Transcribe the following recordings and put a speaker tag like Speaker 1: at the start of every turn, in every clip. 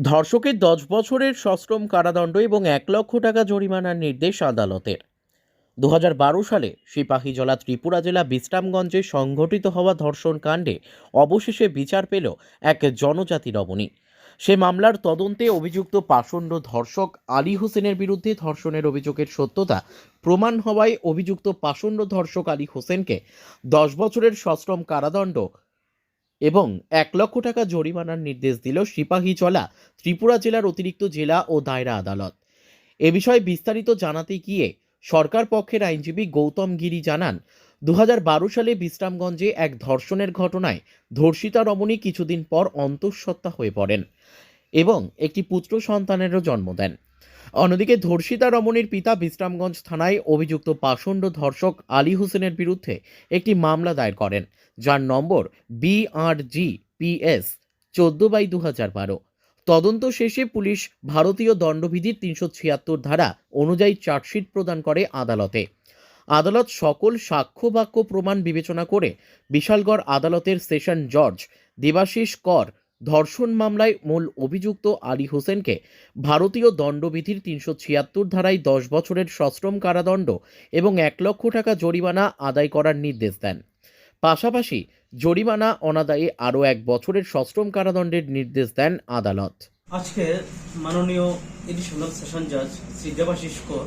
Speaker 1: ধর্ষকের দশ বছরের সশ্রম কারাদণ্ড এবং এক লক্ষ টাকা জরিমানার নির্দেশ আদালতের। দু হাজার বারো সালে সিপাহীজলা ত্রিপুরা জেলা বিশ্রামগঞ্জে সংঘটিত হওয়া ধর্ষণ কাণ্ডে অবশেষে বিচার পেল এক জনজাতি রমণী সে মামলার তদন্তে অভিযুক্ত পাষণ্ড ধর্ষক আলী হোসেনের বিরুদ্ধে ধর্ষণের অভিযোগের সত্যতা প্রমাণ হওয়ায় অভিযুক্ত পাষণ্ড ধর্ষক আলী হোসেনকে দশ বছরের সশ্রম কারাদণ্ড এবং এক লক্ষ টাকা জরিমানার নির্দেশ দিল সিপাহীজলা ত্রিপুরা জেলার অতিরিক্ত জেলা ও দায়রা আদালত। এ বিষয়ে বিস্তারিত জানাতে গিয়ে সরকার পক্ষের আইনজীবী গৌতম গিরি জানান দু হাজার বারো সালে বিশ্রামগঞ্জে এক ধর্ষণের ঘটনায় ধর্ষিতা রমণী কিছুদিন পর অন্তঃসত্ত্বা হয়ে পড়েন এবং একটি পুত্র সন্তানেরও জন্ম দেন। অন্যদিকে ধর্ষিতা রমণীর পিতা বিশ্রামগঞ্জ থানায় অভিযুক্ত পাষণ্ড ধর্ষক আলী হোসেনের বিরুদ্ধে একটি মামলা দায়ের করেন, যার নম্বর বিআরজি পিএস চোদ্দ বাই দু হাজার বারো। তদন্ত শেষে পুলিশ ভারতীয় দণ্ডবিধির তিনশো ছিয়াত্তর ধারা অনুযায়ী চার্জশিট প্রদান করে আদালতে। আদালত সকল সাক্ষ্য বাক্য প্রমাণ বিবেচনা করে বিশালগড় আদালতের সেশন জজ দেবাশিস কর ধর্ষণ মামলায় মূল অভিযুক্ত আলী হোসেনকে ভারতীয় দণ্ডবিধির তিনশো ছিয়াত্তর ধারায় দশ বছরের সশ্রম কারাদণ্ড এবং এক লক্ষ টাকা জরিমানা আদায় করার নির্দেশ দেন। পাশাপাশি জরিমানা অনাদায়ে আরও এক বছরের সশ্রম কারাদণ্ডের নির্দেশ দেন আদালত।
Speaker 2: আজকে মাননীয় এডিশনাল সেশন জাজ শ্রী দেবাশিস কর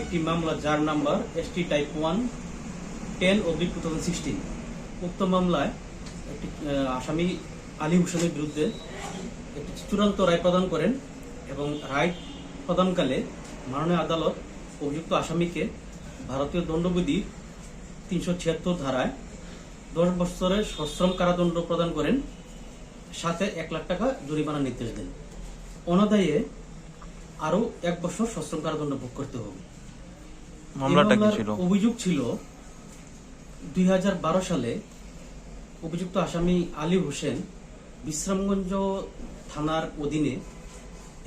Speaker 2: একটি মামলা যার number ST type one ten oblique two thousand sixteen. উক্ত মামলায় একটি আসামি আলী হোসেনের বিরুদ্ধে একটি চূড়ান্ত রায় প্রদান করেন এবং রায় প্রদানকালে মাননীয় আদালত অভিযুক্ত আসামিকে ভারতীয় দণ্ডবিধি তিনশো ছিয়াত্তর ধারায় দশ বছরের সশ্রম কারাদণ্ড প্রদান করেন সাথে এক লাখ টাকা জরিমানা নির্দেশ দেন। অনাদায়ে আরও এক বছর সশ্রম কারাদণ্ড ভোগ করতে হবে।
Speaker 3: মামলাটা কি ছিল?
Speaker 2: অভিযোগ ছিল দুই হাজার বারো সালে অভিযুক্ত আসামি আলী হোসেন বিশ্রামগঞ্জ থানার অধীনে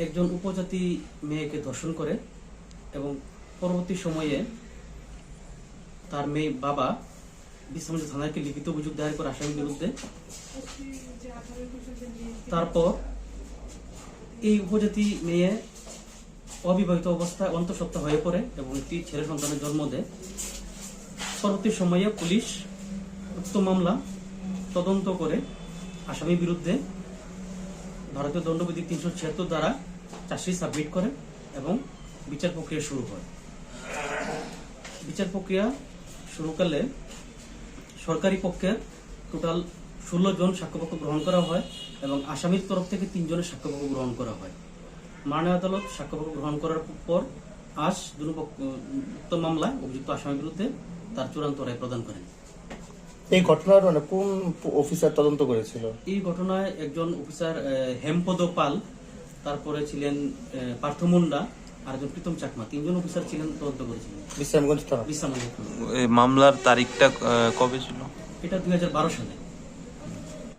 Speaker 2: একজন উপজাতি মেয়েকে ধর্ষণ করে এবং পরবর্তী সময়ে তার মেয়ে বাবা বিশ্রামগঞ্জ থানাকে লিখিত অভিযোগ দায়ের করে আসামির বিরুদ্ধে। তারপর এই উপজাতি মেয়ে অবিবাহিত অবস্থায় অন্তঃসত্ত্বা হয়ে পড়ে এবং একটি ছেলে সন্তানের জন্ম দেয়। পরবর্তী সময়ে পুলিশ উক্ত মামলা তদন্ত করে আসামির বিরুদ্ধে ভারতীয় দণ্ডবিধি তিনশো ছিয়াত্তর দ্বারা চার্জশিট সাবমিট করে এবং বিচার প্রক্রিয়া শুরু হয়। বিচার প্রক্রিয়া শুরুকালে সরকারি পক্ষের টোটাল ষোলো জন সাক্ষ্যপক্ষ গ্রহণ করা হয় এবং আসামির তরফ থেকে তিনজনের সাক্ষ্যপক্ষ গ্রহণ করা হয়। মাননীয় আদালত সাক্ষ্যপক্ষ গ্রহণ করার পর আজ দুপক্ষ মামলায় অভিযুক্ত আসামির বিরুদ্ধে তার চূড়ান্ত রায় প্রদান করেন।
Speaker 4: এই ঘটনার মানে কোন অফিসার তদন্ত করেছিল?
Speaker 2: এই ঘটনায় একজন অফিসার হেমপদ পাল তারপরে ছিলেন পার্থ মুন্ডা আর একজন প্রীতম চাকমা তিনজন অফিসার ছিলেন তদন্ত করেছিলেন।
Speaker 4: বিশ্রামগঞ্জ থানা।
Speaker 2: বিশ্রাম
Speaker 3: এই মামলার তারিখটা কবে ছিল?
Speaker 2: এটা দুই হাজার বারো সালে।